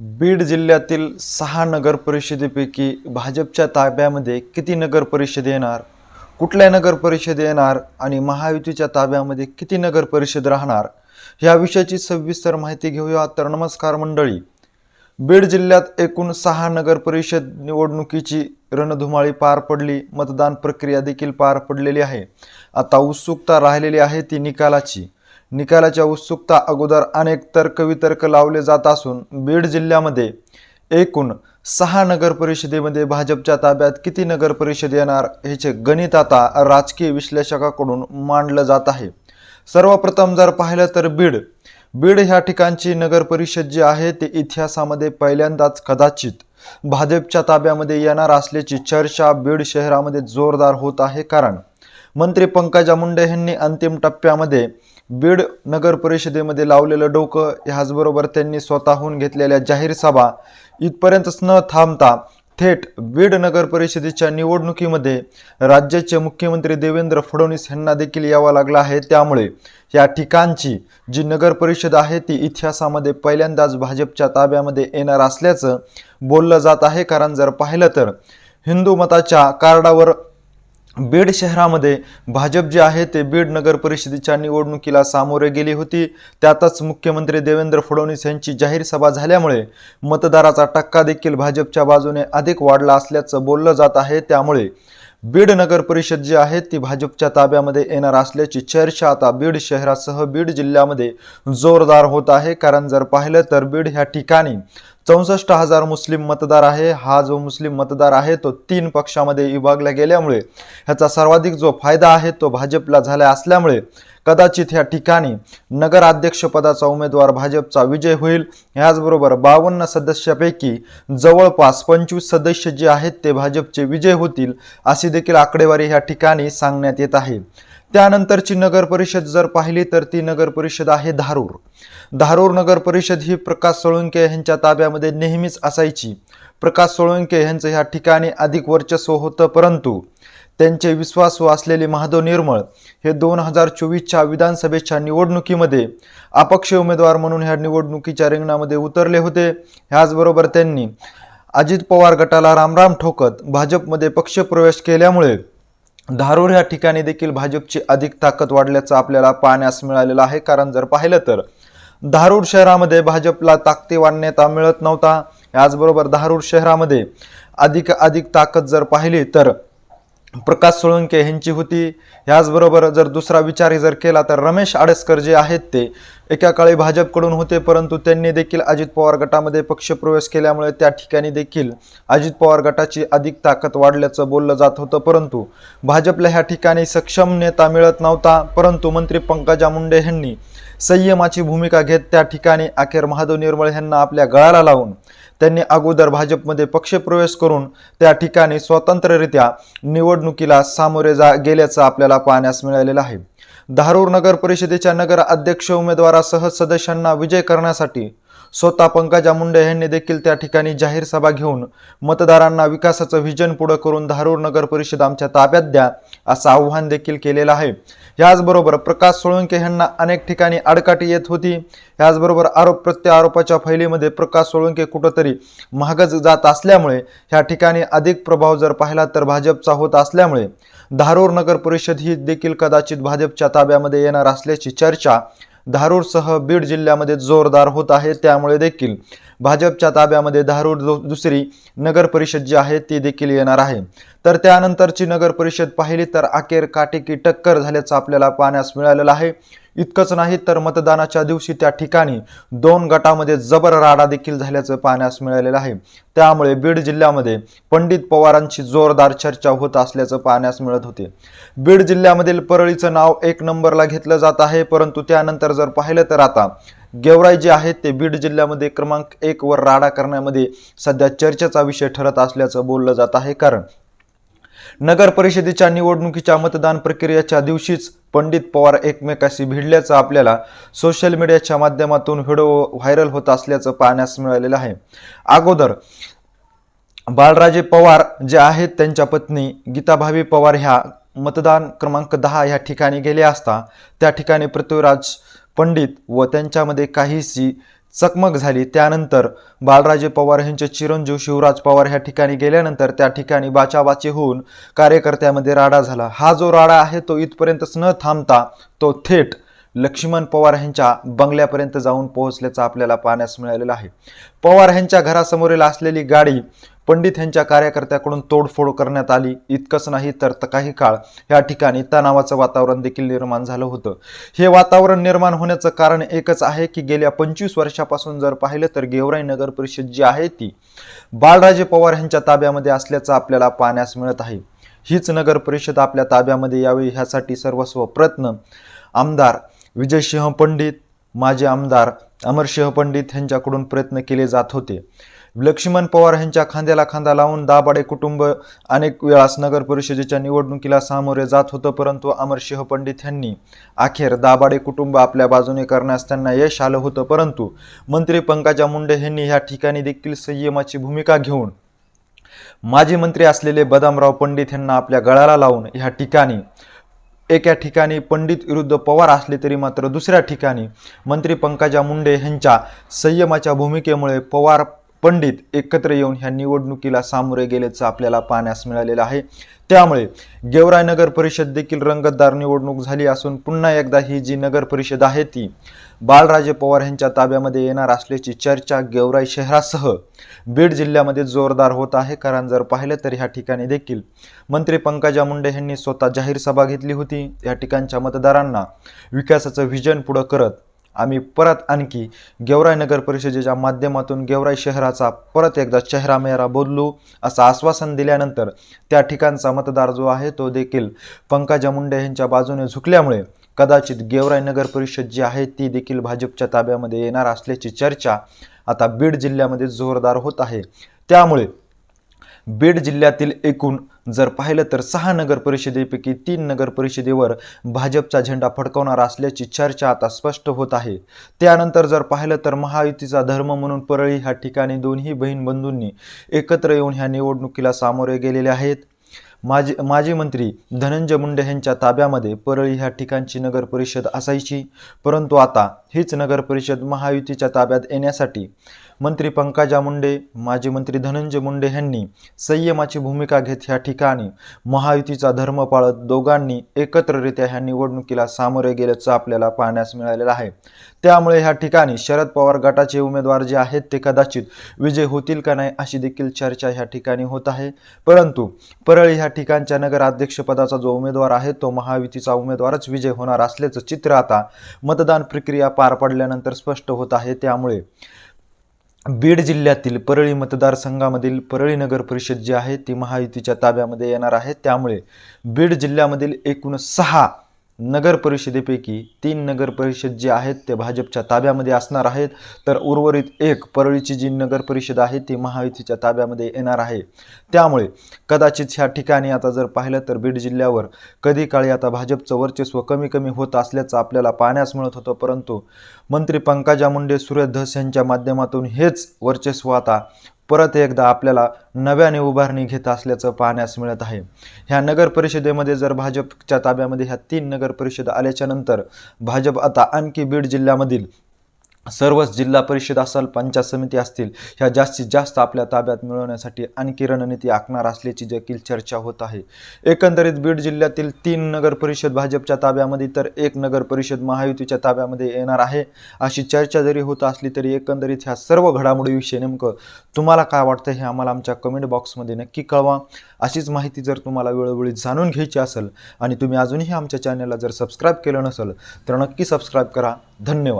बीड जिल्ह्यातील सहा नगर परिषदेपैकी भाजपच्या ताब्यामध्ये किती नगर परिषद येणार कुठल्या नगर परिषद येणार आणि महायुतीच्या ताब्यामध्ये किती नगर परिषद राहणार या विषयाची सविस्तर माहिती घेऊया तर नमस्कार मंडळी. बीड जिल्ह्यात एकूण सहा नगर परिषद निवडणुकीची रणधुमाळी पार पडली मतदान प्रक्रिया देखील पार पडलेली आहे. आता उत्सुकता राहिलेली आहे ती निकालाची. निकालाच्या उत्सुकता अगोदर अनेक तर्कवितर्क लावले जात असून बीड जिल्ह्यामध्ये एकूण सहा नगर परिषदेमध्ये भाजपच्या ताब्यात किती नगर परिषद येणार ह्याचे गणित आता राजकीय विश्लेषकाकडून मांडलं जात आहे. सर्वप्रथम जर पाहिलं तर बीड. बीड ह्या ठिकाणची नगर परिषद जी आहे ते इतिहासामध्ये पहिल्यांदाच कदाचित भाजपच्या ताब्यामध्ये येणार असल्याची चर्चा बीड शहरामध्ये जोरदार होत आहे. कारण मंत्री पंकजा मुंडे यांनी अंतिम टप्प्यामध्ये बीड नगर परिषदेमध्ये लावलेलं डोकं ह्याचबरोबर त्यांनी स्वतःहून घेतलेल्या जाहीर सभा इथपर्यंतच न थांबता थेट बीड नगर परिषदेच्या निवडणुकीमध्ये राज्याचे मुख्यमंत्री देवेंद्र फडणवीस यांना देखील यावा लागला आहे. त्यामुळे या ठिकाणची जी नगर परिषद आहे ती इतिहासामध्ये पहिल्यांदाच भाजपच्या ताब्यामध्ये येणार असल्याचं बोललं जात आहे. कारण जर पाहिलं तर हिंदू मताच्या कार्डावर बीड शहरामध्ये भाजप जे आहे ते बीड नगर परिषदेच्या निवडणुकीला सामोरे गेली होती. त्यातच मुख्यमंत्री देवेंद्र फडणवीस यांची जाहीर सभा झाल्यामुळे मतदाराचा टक्का देखील भाजपच्या बाजूने अधिक वाढला असल्याचं बोललं जात आहे. त्यामुळे बीड नगर परिषद जी आहे ती भाजपच्या ताब्यामध्ये येणार असल्याची चर्चा आता बीड शहरासह बीड जिल्ह्यामध्ये जोरदार होत आहे. कारण जर पाहिलं तर बीड ह्या ठिकाणी चौसष्ट हजार मुस्लिम मतदार आहे. हा जो मुस्लिम मतदार आहे तो तीन पक्षामध्ये विभागला गेल्यामुळे ह्याचा सर्वाधिक जो फायदा आहे तो भाजपला झाला असल्यामुळे कदाचित ह्या ठिकाणी नगराध्यक्षपदाचा उमेदवार भाजपचा विजय होईल. ह्याचबरोबर बावन्न सदस्यापैकी जवळपास पंचवीस सदस्य जे आहेत ते भाजपचे विजय होतील अशी देखील आकडेवारी ह्या ठिकाणी सांगण्यात येत आहे. त्यानंतरची नगर परिषद जर पाहिली तर ती नगर परिषद आहे धारूर. धारूर नगर परिषद ही प्रकाश सोळंके यांच्या ताब्यामध्ये नेहमीच असायची. प्रकाश सोळंके यांचं ह्या ठिकाणी अधिक वर्चस्व होतं परंतु त्यांचे विश्वासू असलेले महादेव निर्मळ हे दोन हजार चोवीसच्या विधानसभेच्या निवडणुकीमध्ये अपक्ष उमेदवार म्हणून ह्या निवडणुकीच्या रिंगणामध्ये उतरले होते. ह्याचबरोबर त्यांनी अजित पवार गटाला रामराम ठोकत भाजपमध्ये पक्षप्रवेश केल्यामुळे धारूर या ठिकाणी देखील भाजपची अधिक ताकद वाढल्याचं आपल्याला पाहण्यास मिळालेलं आहे. कारण जर पाहिलं तर धारूर शहरामध्ये भाजपला ताकदीवान नेता मिळत नव्हता. याचबरोबर धारूर शहरामध्ये अधिक अधिक ताकद जर पाहिली तर प्रकाश सोळंके ह्यांची होती. ह्याचबरोबर जर दुसरा विचार जर केला तर रमेश आडसकर जे आहेत ते एका काळी भाजपकडून होते परंतु त्यांनी देखील अजित पवार गटामध्ये पक्षप्रवेश केल्यामुळे त्या ठिकाणी देखील अजित पवार गटाची अधिक ताकद वाढल्याचं बोललं जात होतं. परंतु भाजपला ह्या ठिकाणी सक्षम नेता मिळत नव्हता परंतु मंत्री पंकजा मुंडे यांनी संयमाची भूमिका घेत त्या ठिकाणी अखेर महादेव निर्मळ यांना आपल्या गळाला लावून त्यांनी अगोदर भाजपमध्ये पक्षप्रवेश करून त्या ठिकाणी स्वतंत्ररित्या निवडणुकीला सामोरे जा गेल्याचं आपल्याला पाहण्यास मिळालेलं आहे. धारूर नगर परिषदेच्या नगर अध्यक्ष उमेदवारासह सदस्यांना विजय करण्यासाठी स्वतः पंकजा मुंडे यांनी देखील त्या ठिकाणी जाहीर सभा घेऊन मतदारांना विकासाचं व्हिजन पुढं करून धारूर नगर परिषद आमच्या ताब्यात द्या असं आव्हान देखील केलेलं आहे. याचबरोबर प्रकाश सोळंके यांना अनेक ठिकाणी अडकाटी येत होती. याचबरोबर आरोप प्रत्यारोपाच्या फैलीमध्ये प्रकाश सोळंके कुठंतरी महागच जात असल्यामुळे ह्या ठिकाणी अधिक प्रभाव जर पाहिला तर भाजपचा होत असल्यामुळे धारूर नगर परिषद ही देखील कदाचित भाजपच्या ताब्यामध्ये येणार असल्याची चर्चा धारूरसह बीड जिल्ह्यामध्ये जोरदार होत आहे. त्यामुळे देखील भाजपच्या ताब्यामध्ये धारूर दु- दुसरी नगर परिषद जी आहे ती देखील येणार आहे. तर त्यानंतरची नगर परिषद पाहिली तर अखेर काटेकी टक्कर झाल्याचं आपल्याला पाहण्यास मिळालेलं आहे. इतकंच नाही तर मतदानाच्या दिवशी त्या ठिकाणी दोन गटामध्ये जबर राडा देखील झाल्याचं पाहण्यास मिळालेलं आहे. त्यामुळे बीड जिल्ह्यामध्ये पंडित पवारांची जोरदार चर्चा होत असल्याचं पाहण्यास मिळत होते. बीड जिल्ह्यामधील परळीचं नाव एक नंबरला घेतलं जात आहे परंतु त्यानंतर जर पाहिलं तर आता गेवराई जे आहेत ते बीड जिल्ह्यामध्ये क्रमांक एक वर राडा करण्यामध्ये सध्या चर्चेचा विषय ठरत असल्याचं बोललं जात आहे. कारण नगर परिषदेच्या निवडणुकीच्या मतदान प्रक्रियेच्या दिवशीच पंडित पवार एकमेकाशी भिडल्याचं आपल्याला सोशल मीडियाच्या माध्यमातून व्हिडिओ व्हायरल होत असल्याचं पाहण्यास मिळालेलं आहे. अगोदर बाळराजे पवार जे आहेत त्यांच्या पत्नी गीताभावी पवार ह्या मतदान क्रमांक दहा ह्या ठिकाणी गेले असता त्या ठिकाणी पृथ्वीराज पंडित व त्यांच्यामध्ये काहीशी चकमक झाली त्यानंतर बाळराजे पवार यांचे चिरंजीव शिवराज पवार ह्या ठिकाणी गेल्यानंतर त्या ठिकाणी बाचाबाची होऊन कार्यकर्त्यामध्ये राडा झाला. हा जो राडा आहे तो इथपर्यंतच न थांबता तो थेट लक्ष्मण पवार यांच्या बंगल्यापर्यंत जाऊन पोहोचल्याचं आपल्याला पाहण्यास मिळालेलं आहे. पवार यांच्या घरासमोरील असलेली गाडी पंडित यांच्या कार्यकर्त्याकडून तोडफोड करण्यात आली. इतकंच नाही तर काही काळ या ठिकाणी तणावाचं वातावरण देखील निर्माण झालं होतं. हे वातावरण निर्माण होण्याचं कारण एकच आहे की गेल्या पंचवीस वर्षापासून जर पाहिलं तर गेवराई नगर परिषद जी आहे ती बाळराजे पवार यांच्या ताब्यामध्ये असल्याचं आपल्याला पाहण्यास मिळत आहे. हीच नगर परिषद आपल्या ताब्यामध्ये यावी ह्यासाठी सर्वस्व प्रयत्न आमदार विजयसिंह पंडित माजी आमदार अमरसिंह पंडित यांच्याकडून प्रयत्न केले जात होते. लक्ष्मण पवार यांच्या खांद्याला खांदा लावून दाभाडे कुटुंब अनेक वेळास नगर परिषदेच्या निवडणुकीला सामोरे जात होतं परंतु अमरसिंह पंडित यांनी अखेर दाभाडे कुटुंब आपल्या बाजूने करण्यास त्यांना यश आलं होतं परंतु मंत्री पंकजा मुंडे यांनी ह्या ठिकाणी देखील संयमाची भूमिका घेऊन माजी मंत्री असलेले बदामराव पंडित यांना आपल्या गळाला लावून ह्या ठिकाणी एका ठिकाणी पंडित विरुद्ध पवार असले तरी मात्र दुसऱ्या ठिकाणी मंत्री पंकजा मुंडे यांच्या संयमाच्या भूमिकेमुळे पवार पंडित एकत्र येऊन ह्या निवडणुकीला सामोरे गेल्याचं आपल्याला पाहण्यास मिळालेलं आहे. त्यामुळे गेवराय नगर परिषद देखील रंगतदार निवडणूक झाली असून पुन्हा एकदा ही जी नगर परिषद आहे ती बाळराजे पवार यांच्या ताब्यामध्ये येणार असल्याची चर्चा गेवराई शहरासह बीड जिल्ह्यामध्ये जोरदार होत आहे. कारण जर पाहिलं तर ह्या ठिकाणी देखील मंत्री पंकजा मुंडे यांनी स्वतः जाहीर सभा घेतली होती. या ठिकाणच्या मतदारांना विकासाचं व्हिजन पुढं करत आम्ही परत आणखी गेवराई नगर परिषदेच्या माध्यमातून गेवराई शहराचा परत एकदा चेहरा मेहरा बदलू असं आश्वासन दिल्यानंतर त्या ठिकाणचा मतदार जो आहे तो देखील पंकजा मुंडे यांच्या बाजूने झुकल्यामुळे कदाचित गेवराई नगर परिषद जी आहे ती देखील भाजपच्या ताब्यामध्ये येणार असल्याची चर्चा आता बीड जिल्ह्यामध्ये जोरदार होत आहे. त्यामुळे बीड जिल्ह्यातील एकूण जर पाहिलं तर सहा नगर परिषदेपैकी तीन नगर परिषदेवर भाजपचा झेंडा फडकवणार असल्याची चर्चा आता स्पष्ट होत आहे. त्यानंतर जर पाहिलं तर महायुतीचा धर्म म्हणून परळी ह्या ठिकाणी दोन्ही बहीण बंधूंनी एकत्र येऊन ह्या निवडणुकीला सामोरे गेलेले आहेत. माजी माजी मंत्री धनंजय मुंडे यांच्या ताब्यामध्ये परळी ह्या ठिकाणची नगर परिषद असायची. परंतु आता हीच नगर परिषद महायुतीच्या ताब्यात येण्यासाठी मंत्री पंकजा मुंडे माजी मंत्री धनंजय मुंडे यांनी संयमाची भूमिका घेत ह्या ठिकाणी महायुतीचा धर्म पाळत दोघांनी एकत्ररित्या ह्या निवडणुकीला सामोरे गेल्याचं आपल्याला पाहण्यास मिळालेलं आहे. त्यामुळे ह्या ठिकाणी शरद पवार गटाचे उमेदवार जे आहेत ते कदाचित विजय होतील का नाही अशी देखील चर्चा ह्या ठिकाणी होत आहे. परंतु परळी ह्या ठिकाणच्या नगराध्यक्षपदाचा जो उमेदवार आहे तो महायुतीचा उमेदवारच विजय होणार असल्याचं चित्र आता मतदान प्रक्रिया पार पडल्यानंतर स्पष्ट होत आहे. त्यामुळे बीड जिल्ह्यातील परळी मतदारसंघामधील परळी नगर परिषद जी आहे ती महायुतीच्या ताब्यामध्ये येणार आहे. त्यामुळे बीड जिल्ह्यामधील एकूण सहा नगर परिषदेपैकी तीन नगर परिषद जे आहेत ते भाजपच्या ताब्यामध्ये असणार आहेत. तर उर्वरित एक परळीची जी नगर परिषद आहे ती महायुतीच्या ताब्यामध्ये येणार आहे. त्यामुळे कदाचित ह्या ठिकाणी आता जर पाहिलं तर बीड जिल्ह्यावर कधी काळी आता भाजपचं वर्चस्व कमी कमी होत असल्याचं आपल्याला पाहण्यास मिळत होतं. परंतु मंत्री पंकजा मुंडे सुरेश धस यांच्या माध्यमातून हेच वर्चस्व आता परत एकदा आपल्याला नव्याने उभारणी घेत असल्याचं पाहण्यास मिळत आहे. ह्या नगर परिषदेमध्ये जर भाजपच्या ताब्यामध्ये ह्या तीन नगर परिषद भाजप आता आणखी बीड जिल्ह्यामधील सर्वच जिल्हा परिषद असेल पंचायत समिती असतील ह्या जास्तीत जास्त आपल्या ताब्यात मिळवण्यासाठी आणखी रणनीती आखणार असल्याची देखील चर्चा होत आहे. एकंदरीत बीड जिल्ह्यातील तीन नगर परिषद भाजपच्या ताब्यामध्ये तर एक नगर परिषद महायुतीच्या ताब्यामध्ये येणार आहे. अशी चर्चा जरी होत असली तरी एकंदरीत ह्या सर्व घडामोडीविषयी नेमकं तुम्हाला काय वाटतं हे आम्हाला आमच्या कमेंट बॉक्समध्ये नक्की कळवा. अशीच माहिती जर तुम्हाला वेळोवेळी जाणून घ्यायची असेल आणि तुम्ही अजूनही आमच्या चॅनलला जर सबस्क्राईब केलं नसेल तर नक्की सबस्क्राईब करा. धन्यवाद.